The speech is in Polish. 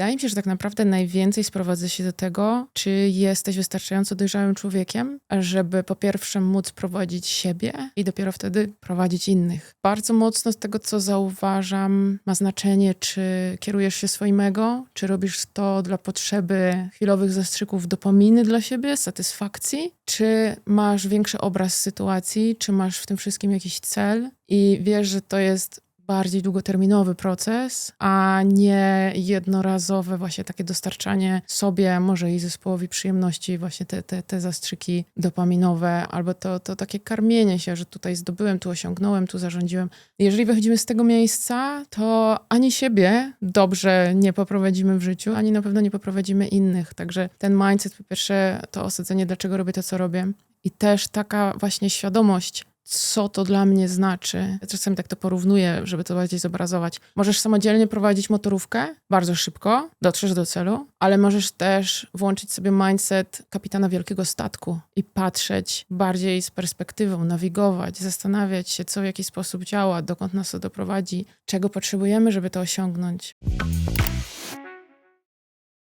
Wydaje mi się, że tak naprawdę najwięcej sprowadza się do tego, czy jesteś wystarczająco dojrzałym człowiekiem, żeby po pierwsze móc prowadzić siebie i dopiero wtedy prowadzić innych. Bardzo mocno z tego, co zauważam, ma znaczenie, czy kierujesz się swoim ego, czy robisz to dla potrzeby chwilowych zastrzyków dopaminy dla siebie, satysfakcji, czy masz większy obraz sytuacji, czy masz w tym wszystkim jakiś cel i wiesz, że to jest bardziej długoterminowy proces, a nie jednorazowe właśnie takie dostarczanie sobie, może i zespołowi przyjemności, właśnie te, te, te zastrzyki dopaminowe, albo to, to takie karmienie się, że tutaj zdobyłem, tu osiągnąłem, tu zarządziłem. Jeżeli wychodzimy z tego miejsca, to ani siebie dobrze nie poprowadzimy w życiu, ani na pewno nie poprowadzimy innych. Także ten mindset, po pierwsze, to osadzenie, dlaczego robię to, co robię. I też taka właśnie świadomość, co to dla mnie znaczy. Ja czasami tak to porównuję, żeby to bardziej zobrazować. Możesz samodzielnie prowadzić motorówkę bardzo szybko, dotrzesz do celu, ale możesz też włączyć sobie mindset kapitana wielkiego statku i patrzeć bardziej z perspektywą, nawigować, zastanawiać się, co w jaki sposób działa, dokąd nas to doprowadzi, czego potrzebujemy, żeby to osiągnąć.